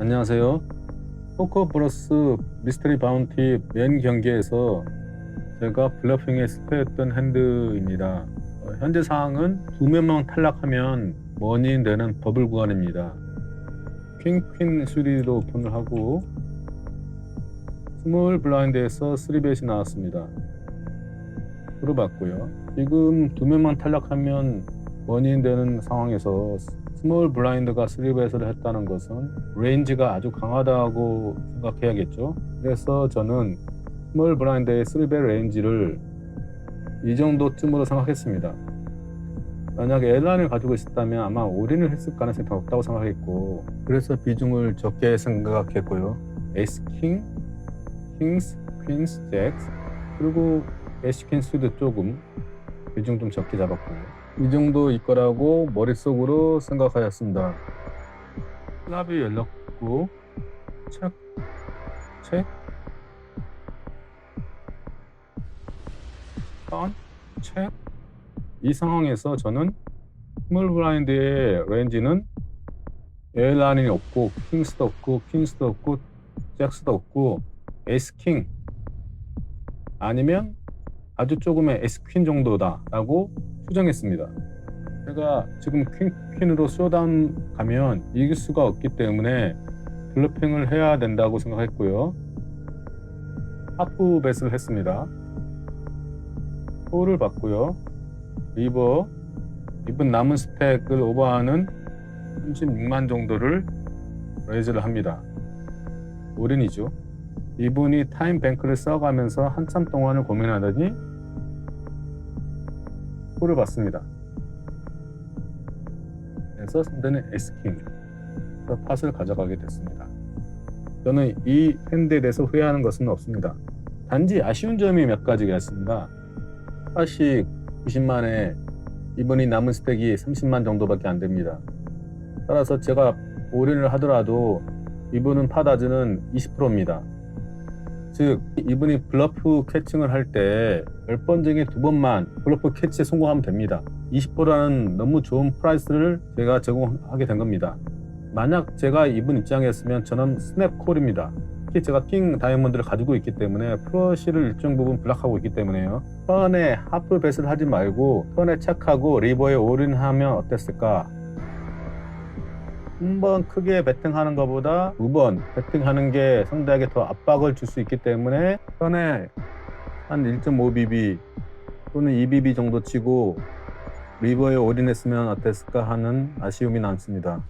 안녕하세요. 포커 브러스 미스터리 바운티 맨 경기에서 제가 블러핑에 실패했던 핸드입니다. 어, 현재 상황은 두 명만 탈락하면 머니 되는 버블 구간입니다. 퀸, 퀸 수리로 오픈을 하고 스몰 블라인드에서 3벳이 나왔습니다. 풀어봤고요. 지금 두 명만 탈락하면 원인 되는 상황에서 스몰 블라인드가 3벳을 했다는 것은 레인지가 아주 강하다고 생각해야겠죠. 그래서 저는 스몰 블라인드의 3벳 레인지를 이 정도쯤으로 생각했습니다. 만약에 엘란을 가지고 있었다면 아마 올인을 했을 가능성이 더 높다고 생각했고 그래서 비중을 적게 생각했고요. 에이스 킹, 킹스, 퀸스, 잭스 그리고 에이스 퀸 수도 조금 비중 좀 적게 잡았고요. 이 정도일 거라고 머릿속으로 생각하였습니다. 클럽이 열렸고 책, 책, 턴, 책. 이 상황에서 저는 스몰 블라인드의 렌지는 에일라인이 없고 킹스도 없고 퀸스도 없고 잭스도 없고 에이스 킹 아니면 아주 조금의 에이스 퀸 정도다라고 추정했습니다. 제가 지금 퀸, 퀸으로 쇼다운 가면 이길 수가 없기 때문에 블러핑을 해야 된다고 생각했고요. 하프 벳을 했습니다. 홀을 받고요. 리버 이분 남은 스택을 오버하는 36만 정도를 레이즈를 합니다. 올인이죠. 이분이 타임 뱅크를 써가면서 한참 동안을 고민하더니 홀을 받습니다. 그래서 상대는 에스킹 팟을 가져가게 됐습니다. 저는 이 핸드에 대해서 후회하는 것은 없습니다. 단지 아쉬운 점이 몇 가지가 있습니다. 팟이 90만에 이분이 남은 스택이 30만 정도밖에 안 됩니다. 따라서 제가 올인을 하더라도 이분은 파다즈는 20%입니다. 즉 이분이 블러프 캐칭을 할 때 10번 중에 두 번만 블러프 캐치에 성공하면 됩니다. 20%라는 너무 좋은 프라이스를 제가 제공하게 된 겁니다. 만약 제가 이분 입장이었으면 저는 스냅콜입니다. 특히 제가 킹 다이아몬드를 가지고 있기 때문에 플러시를 일정 부분 블락하고 있기 때문에요. 턴에 하프 뱃을 하지 말고 턴에 착하고 리버에 올인하면 어땠을까? 한 번 크게 배팅하는 것보다 두번 배팅하는 게 상대에게 더 압박을 줄 수 있기 때문에 턴에 한 1.5BB 또는 2BB 정도 치고 리버에 올인했으면 어땠을까 하는 아쉬움이 남습니다.